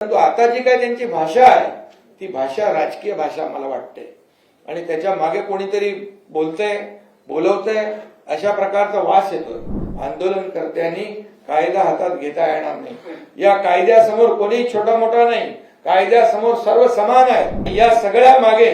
परंतु आता जी काय त्यांची भाषा आहे ती भाषा राजकीय भाषा मला वाटते. आणि त्याच्यामागे कोणीतरी बोलतंय बोलवतंय अशा प्रकारचा वास येतो आंदोलनकर्त्यांनी कायदा हातात घेता येणार नाही. या कायद्यासमोर कोणीही छोटा मोठा नाही. कायद्यासमोर सर्व समान आहे. या सगळ्या मागे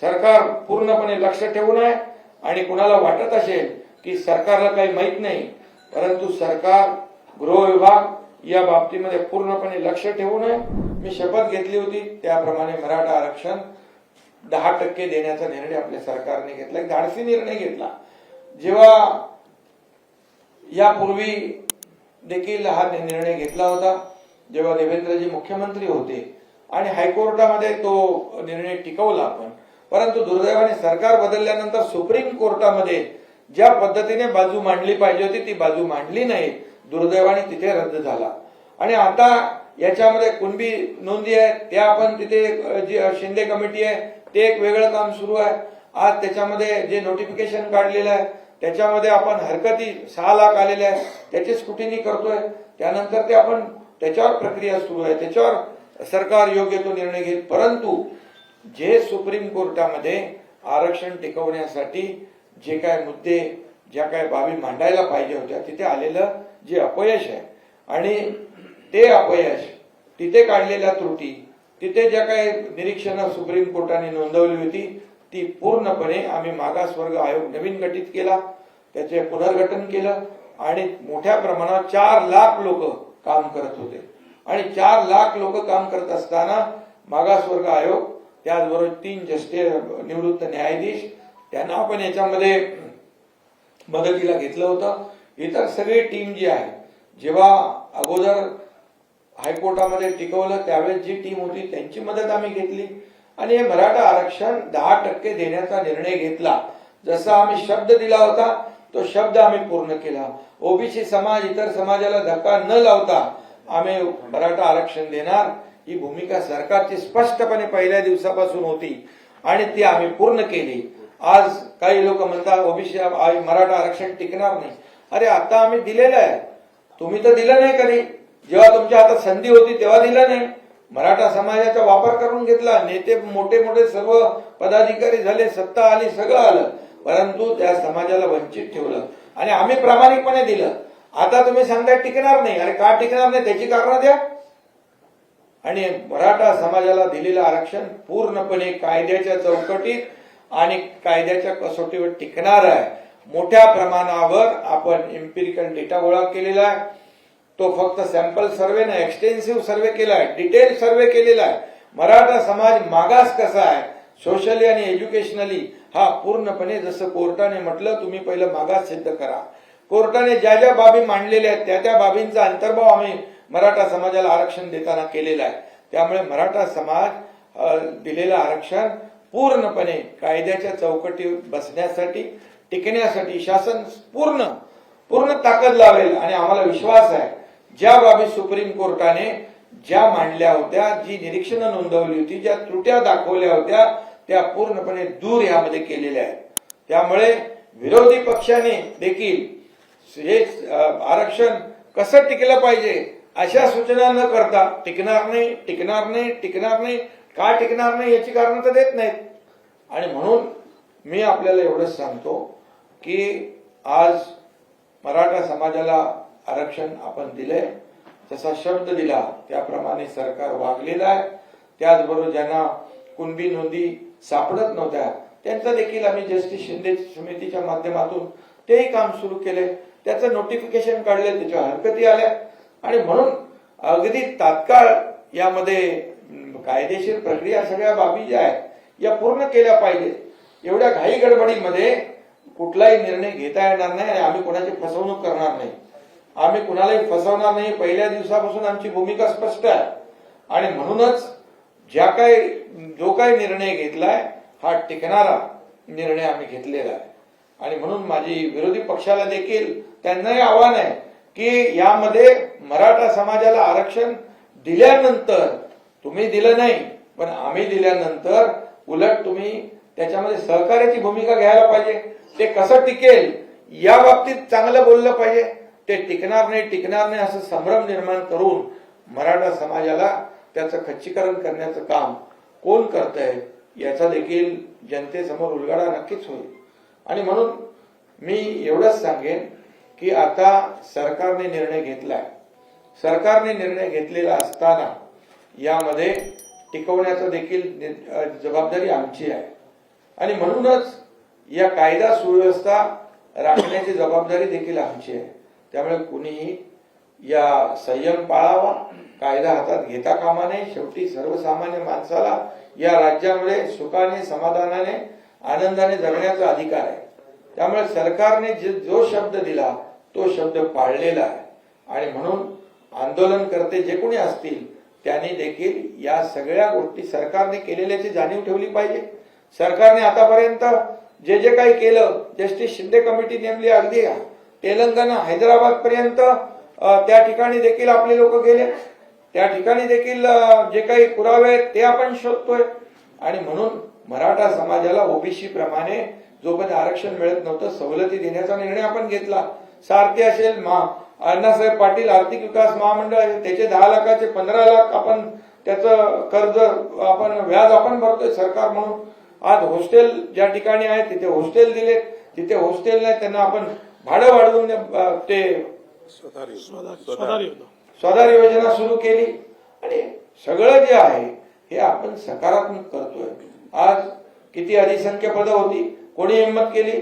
सरकार पूर्णपणे लक्ष ठेवून आहे. आणि कुणाला वाटत असेल की सरकारला काही माहीत नाही परंतु सरकार गृह विभाग या बाबतीमध्ये पूर्णपणे लक्ष ठेवून नये. मी शपथ घेतली होती त्याप्रमाणे मराठा आरक्षण दहा टक्के देण्याचा निर्णय आपल्या सरकारने घेतला. एक धाडसी निर्णय घेतला. जेव्हा यापूर्वी देखील हा निर्णय घेतला होता जेव्हा देवेंद्रजी मुख्यमंत्री होते आणि हायकोर्टामध्ये तो निर्णय टिकवला आपण. परंतु दुर्दैवाने सरकार बदलल्यानंतर सुप्रीम कोर्टामध्ये ज्या पद्धतीने बाजू मांडली पाहिजे होती ती बाजू मांडली नाही. दुर्दैवाने तिथे रद्द झाला. आणि आता याच्यामध्ये कुणबी नोंदी आहे त्या आपण तिथे जी शिंदे कमिटी आहे ते एक वेगळं काम सुरू आहे. आज त्याच्यामध्ये जे नोटिफिकेशन काढलेलं आहे त्याच्यामध्ये आपण हरकती सहा लाख आलेल्या आहे त्याचे स्कुटिनी करतोय. त्यानंतर ते आपण त्याच्यावर प्रक्रिया सुरू आहे त्याच्यावर सरकार योग्य तो निर्णय घेईल. परंतु जे सुप्रीम कोर्टामध्ये आरक्षण टिकवण्यासाठी जे काय मुद्दे ज्या काही बाबी मांडायला पाहिजे होत्या तिथे आलेलं जे अपयश आहे. आणि ते अपयश तिथे काढलेल्या त्रुटी तिथे ज्या काही निरीक्षणं सुप्रीम कोर्टाने नोंदवली होती ती पूर्णपणे आम्ही मागासवर्ग आयोग नवीन गठीत केला त्याचे पुनर्गठन केलं आणि मोठ्या प्रमाणात चार लाख लोक काम करत होते. आणि चार लाख लोक काम करत असताना मागासवर्ग आयोग त्याचबरोबर तीन जस्टिस निवृत्त न्यायाधीश त्यांना आपण याच्यामध्ये मदतीला घेतलं होतं. इतर सगळी टीम जी आहे जेव्हा अगोदर हायकोर्टामध्ये टिकवलं त्यावेळेस जी टीम होती त्यांची मदत आम्ही घेतली. आणि हे मराठा आरक्षण दहा टक्के देण्याचा निर्णय घेतला. जसा आम्ही शब्द दिला होता तो शब्द आम्ही पूर्ण केला. ओबीसी समाज इतर समाजाला धक्का न लावता आम्ही मराठा आरक्षण देणार. ही भूमिका सरकारची स्पष्टपणे पहिल्या दिवसापासून होती आणि ती आम्ही पूर्ण केली. आज काही लोक म्हणतात ओबीसी मराठा आरक्षण टिकणार नाही. अरे आता आम्ही दिलेलं आहे. तुम्ही तर दिलं नाही कधी. जेव्हा तुमच्या हातात संधी होती तेव्हा दिलं नाही. मराठा समाजाचा वापर करून घेतला. नेते मोठे मोठे सर्व पदाधिकारी झाले सत्ता आली सगळं आलं. परंतु त्या समाजाला वंचित ठेवलं. आणि आम्ही प्रामाणिकपणे दिलं. आता तुम्ही सांगताय टिकणार नाही. अरे का टिकणार नाही? त्याची कारणं द्या. आणि मराठा समाजाला दिलेलं आरक्षण पूर्णपणे कायद्याच्या चौकटीत आणि कायद्याच्या कसोटीवर टिकणार आहे. मोठ्या प्रमाणावर आपण एम्पिरिकल डेटा गोळा केलेला आहे. तो फक्त सॅम्पल सर्वे नाही एक्सटेन्सिव्ह सर्वे केला आहे. डिटेल सर्वे केलेला आहे. मराठा समाज मागास कसा आहे? सोशली आणि एज्युकेशनली हा पूर्णपणे जसं कोर्टाने म्हटलं तुम्ही पहिलं मागास सिद्ध करा. कोर्टाने ज्या ज्या बाबी मांडलेल्या आहेत त्या त्या बाबींचा अंतर्भाव आम्ही मराठा समाजाला आरक्षण देताना केलेला आहे. त्यामुळे मराठा समाज दिलेलं आरक्षण पूर्णपणे कायद्याच्या चौकटी बसण्यासाठी टिकण्यासाठी शासन पूर्ण पूर्ण ताकद लावेल आणि आम्हाला विश्वास आहे. ज्या बाबी सुप्रीम कोर्टाने ज्या मांडल्या होत्या जी निरीक्षणं नोंदवली होती ज्या त्रुट्या दाखवल्या होत्या त्या पूर्णपणे दूर यामध्ये केलेल्या आहेत. त्यामुळे विरोधी पक्षाने देखील हे आरक्षण कसं टिकलं पाहिजे अशा सूचना न करता टिकणार नाही टिकणार नाही टिकणार नाही का टिकणार नाही याची कारण तर देत नाहीत. आणि म्हणून मी आपल्याला एवढंच सांगतो की आज मराठा समाजाला आरक्षण आपण दिलंय. जसा शब्द दिला त्याप्रमाणे सरकार वागलेलं आहे. त्याचबरोबर ज्यांना कुणबी नोंदी सापडत नव्हत्या त्यांचं देखील आम्ही जस्टिस शिंदे समितीच्या माध्यमातून तेही काम सुरू केले. त्याचं नोटिफिकेशन काढले त्याच्या हरकती आल्या. आणि म्हणून अगदी तात्काळ यामध्ये कायदेशीर प्रक्रिया सगळ्या बाबी ज्या आहेत या पूर्ण केल्या पाहिजे. एवढ्या घाई गडबडीमध्ये कुठलाही निर्णय घेता येणार नाही आणि आम्ही कोणाची फसवणूक करणार नाही. आम्ही कुणालाही फसवणार नाही. पहिल्या दिवसापासून आमची भूमिका स्पष्ट आहे. आणि म्हणूनच ज्या काही जो काही निर्णय घेतलाय हा टिकणारा निर्णय आम्ही घेतलेला आहे. आणि म्हणून माझी विरोधी पक्षाला देखील त्यांनाही आव्हान आहे की यामध्ये मराठा समाजाला आरक्षण दिल्यानंतर तुम्ही दिलं नाही पण आम्ही दिल्यानंतर उलट तुम्ही त्याच्यामध्ये सहकार्याची भूमिका घ्यायला पाहिजे. ते कसं टिकेल या बाबतीत चांगलं बोललं पाहिजे. ते टिकणार नाही टिकणार नाही असं संभ्रम निर्माण करून मराठा समाजाला त्याचं खच्चीकरण करण्याचं काम कोण करत आहे याचा देखील जनतेसमोर उलगडा नक्कीच होईल. आणि म्हणून मी एवढंच सांगेन की आता सरकारने निर्णय घेतलाय. सरकारने निर्णय घेतलेला असताना यामध्ये टिकवण्याचं देखील जबाबदारी आमची आहे. आणि म्हणूनच या कायदा सुव्यवस्था राखण्याची जबाबदारी देखील आमची आहे. त्यामुळे कुणीही या संयम पाळावा कायदा हातात घेता कामा नये. शेवटी सर्वसामान्य माणसाला या राज्यामध्ये सुखाने समाधानाने आनंदाने जगण्याचा अधिकार आहे. त्यामुळे सरकारने जे जो शब्द दिला तो शब्द पाळलेला आहे. आणि म्हणून आंदोलनकर्ते जे कोणी असतील त्याने देखील या सगळ्या गोष्टी सरकारने केलेल्याची जाणीव ठेवली पाहिजे. सरकारने आतापर्यंत जे जे काही केलं जस्टिस शिंदे कमिटी नेमली अगदी तेलंगणा हैदराबाद पर्यंत त्या ठिकाणी देखील आपले लोक गेले. त्या ठिकाणी देखील जे काही पुरावे आहेत ते आपण शोधतोय. आणि म्हणून मराठा समाजाला ओबीसी प्रमाणे जोपर्यंत आरक्षण मिळत नव्हतं सवलती देण्याचा निर्णय आपण घेतला. सारथी असेल मा अण्णासाहेब पाटील आर्थिक विकास महामंडळ आहे त्याचे दहा लाखाचे पंधरा लाख आपण त्याचं कर्ज आपण व्याज आपण भरतोय सरकार म्हणून. आज हॉस्टेल ज्या ठिकाणी आहे तिथे हॉस्टेल दिले. तिथे हॉस्टेल नाही त्यांना आपण भाडं वाढवून ते स्वधार योजना सुरू केली. आणि सगळं जे आहे हे आपण सकारात्मक करतोय. आज किती अधिसंख्य पदं होती कोणी हिंमत केली?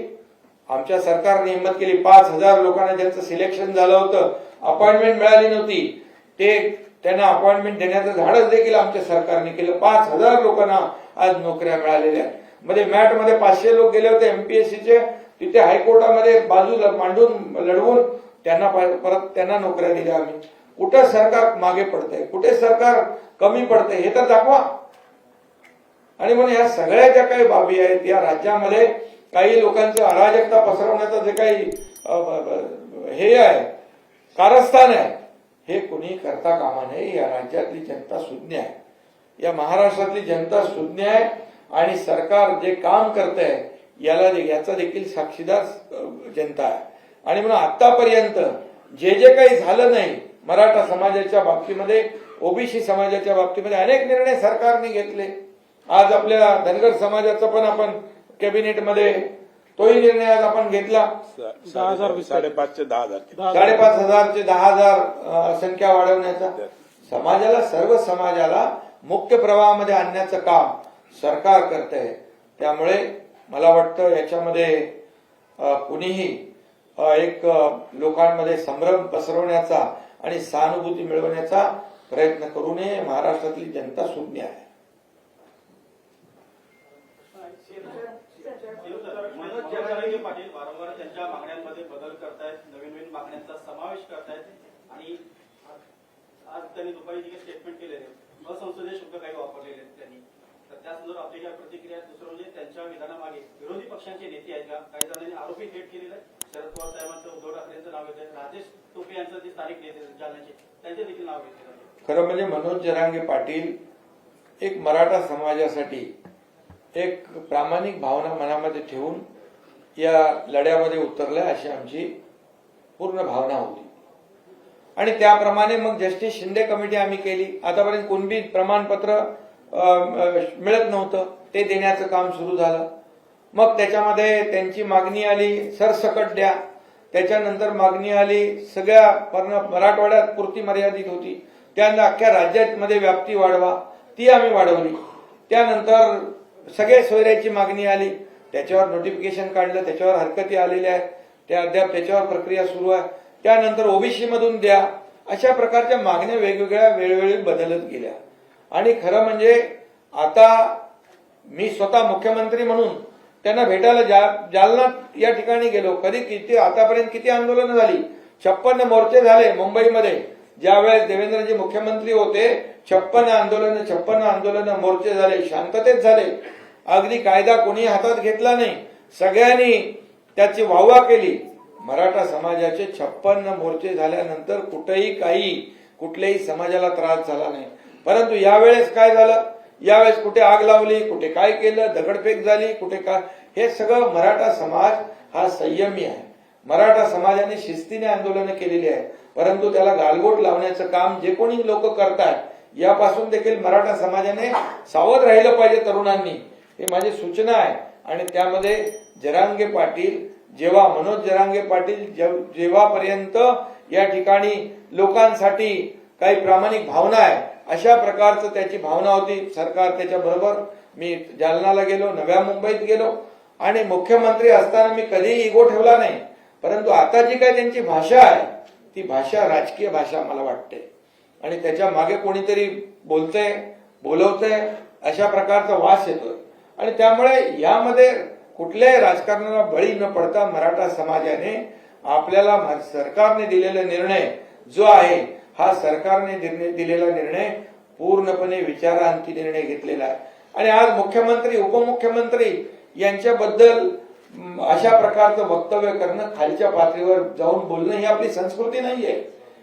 आमच्या सरकारने हिंमत केली. पाच हजार लोकांना ज्यांचं सिलेक्शन झालं होतं अपॉइंटमेंट मिळाली नव्हती. ते त्यांना अपॉइंटमेंट देण्याचं धाडस देखील आमच्या सरकारने केलं. पाच हजार लोकांना आज नोकऱ्या मिळालेल्या. मध्ये मॅटमध्ये पाचशे लोक गेले होते एमपीएससीचे तिथे हायकोर्टामध्ये बाजूला मांडून लढवून त्यांना परत त्यांना नोकऱ्या दिल्या आम्ही. कुठं सरकार मागे पडतंय? कुठे सरकार कमी पडतंय? हे तर दाखवा. आणि म्हणून या सगळ्या ज्या काही बाबी आहेत या राज्यामध्ये काही लोकांचं अराजकता पसरवण्याचं जे काही हे आहे कारस्थान आहे हे कुणी करता कामा नये या राज्यातली जनता सुज्ञ आहे. या महाराष्ट्रातली जनता सुज्ञ आहे आणि सरकार जे काम करत आहे याला याचा देखील साक्षीदार जनता आहे. आणि म्हणून आतापर्यंत जे जे काही झालं नाही मराठा समाजाच्या बाबतीमध्ये ओबीसी समाजाच्या बाबतीमध्ये अनेक निर्णय सरकारने घेतले. आज आपल्या धनगर समाजाचं पण आपण कॅबिनेटमध्ये तोही निर्णय आज आपण घेतला. दहा हजार. साडेपाचशे दहा हजार. साडेपाच हजार. ते दहा हजार संख्या वाढवण्याचा. समाजाला सर्व समाजाला मुख्य प्रवाहामध्ये आणण्याचं काम सरकार करत आहे त्यामुळे मला वाटतं याच्यामध्ये कुणीही एक लोकांमध्ये संभ्रम पसरवण्याचा आणि सहानुभूती मिळवण्याचा प्रयत्न करू नये. महाराष्ट्रातली जनता सुज्ञ आहे मनोज जरांगे पाटील वारंवार त्यांच्या मागण्यांमध्ये बदल करतायत नवीन नवीन मागण्यांचा समावेश करतायत आणि आज- आज त्यांनी दुपारी जे काही स्टेटमेंट केलेले असंसदीय शब्द काही वापरलेले आहेत त्यांनी. तर त्या संदर्भात आपली काय प्रतिक्रिया दुसरं म्हणजे त्यांच्या विधानामागे विरोधी पक्षांचे नेते आहेत का? काही जणांनी आरोपी थेट केलेला आहे शरद पवार साहेबांचं उद्धव ठाकरेंचं नाव घेतलं राजेश टोपे यांचं जे स्थानिक नेते जालन्याचे त्यांचे देखील नाव घेतले खरं म्हणजे मनोज जरांगे पाटील एक मराठा समाजासाठी एक प्रामाणिक भावना मनामध्ये ठेवून या लढ्यामध्ये उतरल्या अशी आमची पूर्ण भावना होती. आणि त्याप्रमाणे मग जस्टिस शिंदे कमिटी आम्ही केली. आतापर्यंत कोणबी प्रमाणपत्र मिळत नव्हतं. ते देण्याचं काम सुरू झालं. मग त्याच्यामध्ये त्यांची मागणी आली सरसकट द्या. त्याच्यानंतर मागणी आली सगळ्या मराठवाड्यात पुरती मर्यादित होती. त्यांना अख्ख्या राज्यामध्ये व्याप्ती वाढवा. ती आम्ही वाढवली. त्यानंतर सगळे सोयऱ्याची मागणी आली. त्याच्यावर नोटिफिकेशन काढलं. त्याच्यावर हरकती आलेल्या आहेत. त्या अद्याप त्याच्यावर प्रक्रिया सुरू आहे. त्यानंतर ओबीसी मधून द्या. अशा प्रकारच्या मागण्या वेगवेगळ्या वेळोवेळी बदलत गेल्या. आणि खरं म्हणजे आता मी स्वतः मुख्यमंत्री म्हणून त्यांना भेटायला जा- जालना या ठिकाणी गेलो. कधी किती आतापर्यंत किती आंदोलनं झाली? छप्पन्न मोर्चे झाले मुंबईमध्ये. ज्यावेळेस देवेंद्रजी मुख्यमंत्री होते छप्पन्न आंदोलन छप्पन्न आंदोलन मोर्चे झाले शांततेत झाले. अगदी कायदा कोणी हातात घेतला नाही. सगळ्यांनी त्याची वाहवा केली. मराठा समाजाचे छप्पन्न मोर्चे झाल्यानंतर कुठेही काही कुठल्याही समाजाला त्रास झाला नाही. परंतु यावेळेस काय झालं? यावेळेस कुठे आग लावली कुठे काय केलं दगडफेक झाली कुठे काय हे सगळं मराठा समाज हा संयमी आहे. मराठा समाजाने शिस्तीने आंदोलनं केलेली आहे परंतु त्याला गालबोट लावण्याचं काम जे कोणी लोक करतायत यापासून देखील मराठा समाजाने सावध राहिलं पाहिजे तरुणांनी. हे माझी सूचना आहे. आणि त्यामध्ये जरांगे पाटील जेव्हा मनोज जरांगे पाटील जेव- जेव्हापर्यंत या ठिकाणी लोकांसाठी काही प्रामाणिक भावना आहे अशा प्रकारचं त्याची भावना होती. सरकार त्याच्या बरोबर मी जालनाला गेलो नव्या मुंबईत गेलो. आणि मुख्यमंत्री असताना मी कधीही इगो ठेवला नाही. परंतु आता जी काही त्यांची भाषा आहे ती भाषा राजकीय भाषा मला वाटते. आणि त्याच्यामागे कोणीतरी बोलतंय बोलवतंय अशा प्रकारचा वास येतोय. आणि त्यामुळे यामध्ये कुठल्याही राजकारणाला बळी न पडता मराठा समाजाने आपल्याला सरकारने दिलेला निर्णय जो आहे हा सरकारने दिलेला निर्णय पूर्णपणे विचारांती निर्णय घेतलेला आहे. आणि आज मुख्यमंत्री उपमुख्यमंत्री यांच्याबद्दल अशा प्रकारचं वक्तव्य करणं खालच्या पातळीवर जाऊन बोलणं ही आपली संस्कृती नाहीये.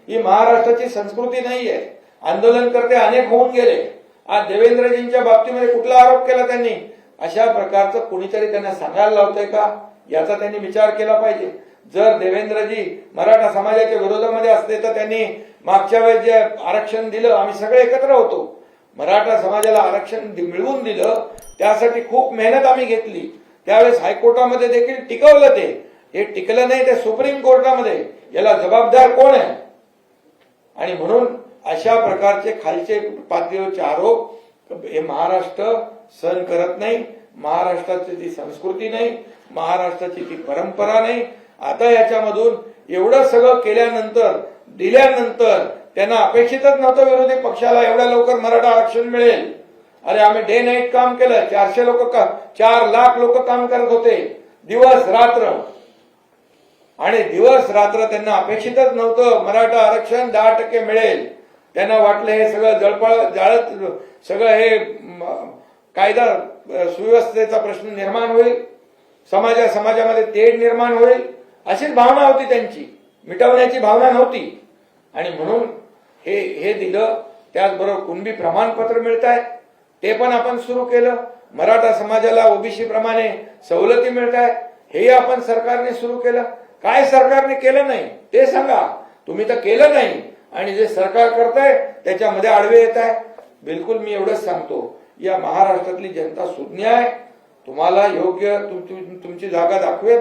ही महाराष्ट्राची संस्कृती नाहीये. आंदोलनकर्ते अनेक होऊन गेले. आज देवेंद्रजींच्या बाबतीमध्ये कुठला आरोप केला त्यांनी? अशा प्रकारचं कुणीतरी त्यांना सांगायला लावतंय का? याचा त्यांनी विचार केला पाहिजे. जर देवेंद्रजी मराठा समाजाच्या विरोधामध्ये असते तर त्यांनी मागच्या वेळेस जे आरक्षण दिलं आम्ही सगळे एकत्र होतो. मराठा समाजाला आरक्षण मिळवून दिलं त्यासाठी खूप मेहनत आम्ही घेतली. त्यावेळेस हायकोर्टामध्ये देखील टिकवलं ते. हे टिकलं नाही ते सुप्रीम कोर्टामध्ये. याला जबाबदार कोण आहे? आणि म्हणून अशा प्रकारचे खालचे पातळीवरचे आरोप हे महाराष्ट्र सहन करत नाही. महाराष्ट्राची ती संस्कृती नाही. महाराष्ट्राची ती परंपरा नाही. आता याच्यामधून एवढं सगळं केल्यानंतर दिल्यानंतर त्यांना अपेक्षितच नव्हतं विरोधी पक्षाला एवढ्या लवकर मराठा आरक्षण मिळेल. अरे आम्ही डे नाईट काम केलं. चारशे लोक चार लाख लोक काम करत होते. दिवस रात्र. आणि दिवस रात्र त्यांना अपेक्षितच नव्हतं मराठा आरक्षण दहा टक्के मिळेल. त्यांना वाटलं हे सगळं जळपळ जाळत सगळं हे कायदा सुव्यवस्थेचा प्रश्न निर्माण होईल. समाजा समाजामध्ये तेढ निर्माण होईल. अशीच भावना होती त्यांची. मिटवण्याची भावना नव्हती. आणि म्हणून हे हे दिलं. त्याचबरोबर कुणबी प्रमाणपत्र मिळत आहे ते पण आपण सुरू केलं. मराठा समाजाला ओबीसी प्रमाणे सवलती मिळत आहेत हे आपण सरकारने सुरू केलं. काय सरकारने केलं नाही? ते सांगा. तुम्ही तर केलं नाही. आणि जे सरकार करताय त्याच्यामध्ये आडवे येत आहे बिलकुल मी एवढंच सांगतो. या महाराष्ट्रातली जनता सुज्ञ आहे. तुम्हाला योग्य तुम- तुमची जागा दाखवेल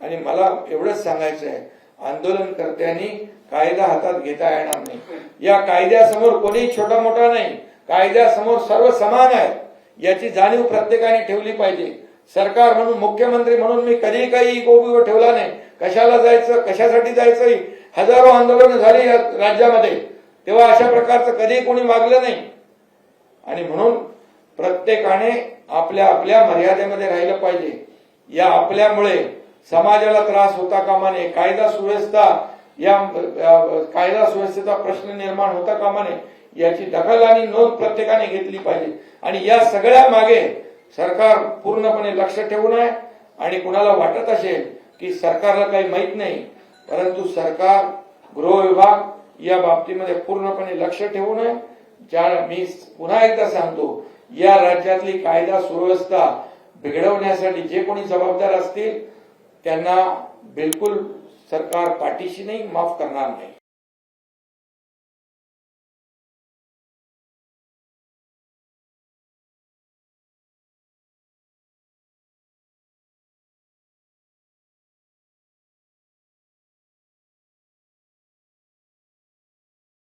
आणि मला एवढंच सांगायचं आहे. आंदोलनकर्त्यांनी कायदा हातात घेता येणार नाही. या कायद्यासमोर कोणीही छोटा मोठा नाही. कायद्यासमोर सर्व समान आहेत. याची जाणीव प्रत्येकाने ठेवली पाहिजे. सरकार म्हणून मुख्यमंत्री म्हणून मी कधी काही गोबीवर ठेवला नाही. कशाला जायचं? कशासाठी जायचं? हजारो आंदोलनं झाली राज्यामध्ये. तेव्हा अशा प्रकारचं कधी कोणी मागलं नाही. आणि म्हणून प्रत्येकाने आपल्या आपल्या मर्यादेमध्ये राहिलं पाहिजे. या आपल्यामुळे समाजाला त्रास होता कामा नये कायदा सुव्यवस्था या कायदा सुव्यवस्थेचा प्रश्न निर्माण होता कामा नये याची दखल आणि नोंद प्रत्येकाने घेतली पाहिजे. आणि या सगळ्या मागे सरकार पूर्णपणे लक्ष ठेवून आहे. आणि कुणाला वाटत असेल की सरकारला काही माहीत नाही परंतु सरकार गृह विभाग या बाबतीमध्ये पूर्णपणे लक्ष ठेवून आहे. ज्या मी पुन्हा एकदा सांगतो या राज्यातली कायदा सुव्यवस्था बिघडवण्यासाठी जे कोणी जबाबदार असतील त्यांना बिलकुल सरकार पाठीशी नाही माफ करणार नाही.